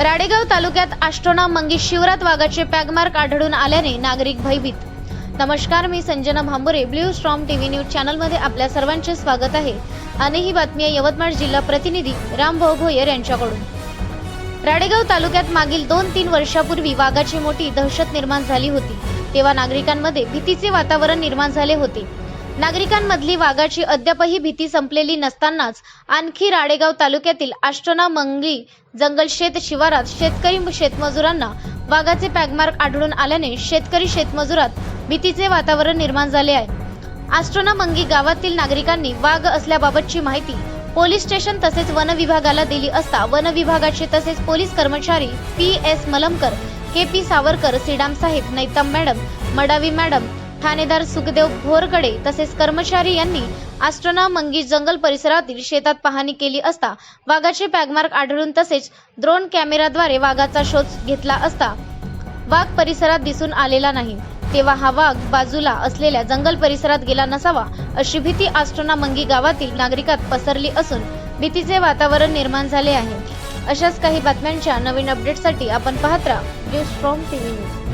राडेगाव तालुक्यात आष्टोना मंगी शिवरात वाघाचे पॅगमार्क आढळून आल्याने नागरिक भयभीत. नमस्कार मी Sanjana Bhambure blue storm TV news चॅनलमध्ये आपल्या सर्वांचे स्वागत आहे. आणि ही बातमी आहे यवतमाळ जिल्हा प्रतिनिधी रामभाऊ भोयर यांच्याकडून. राडेगाव तालुक्यात मागील दोन तीन वर्षापूर्वी वाघाची मोठी दहशत निर्माण झाली होती. तेव्हा नागरिकांमध्ये भीतीचे वातावरण निर्माण झाले होते. नागरिकांमधली वाघाची अद्यापही भीती संपलेली नसतानाच आणखी राडेगाव तालुक्यातील आष्टना मंगी जंगल जंगलशेत शिवारात शेतकरी शेतमजुरांना वाघाचे पॅगमार्क आढळून आल्याने शेतकरी शेतमजुरात भीतीचे वातावरण निर्माण झाले आहे. आष्टना मंगी गावातील नागरिकांनी वाघ असल्याबाबतची माहिती पोलीस स्टेशन तसेच वन विभागाला दिली असता वन विभागाचे तसेच पोलीस कर्मचारी P S Malamkar K P Savarkar Shriram साहेब नैतम मॅडम मडावी मॅडम ठाणेदार सुखदेव भोरकडे तसेच कर्मचारी यांनी आस्ट्रोना मंगी जंगल परिसरातील शेतात पाहणी केली असता वाघाचे पॅगमार्क आढळून तसेच ड्रोन कॅमेराद्वारे वाघाचा शोध घेतला असता. वाघ परिसरात दिसून आलेला नाही. तेव्हा हा वाघ बाजूला असलेल्या जंगल परिसरात गेला नसावा अशी भीती आस्ट्रोना मंगी गावातील नागरिकात पसरली असून भीतीचे वातावरण निर्माण झाले आहे. अशाच काही बातम्यांच्या नवीन अपडेटसाठी आपण पाहत राहा. News from TV news.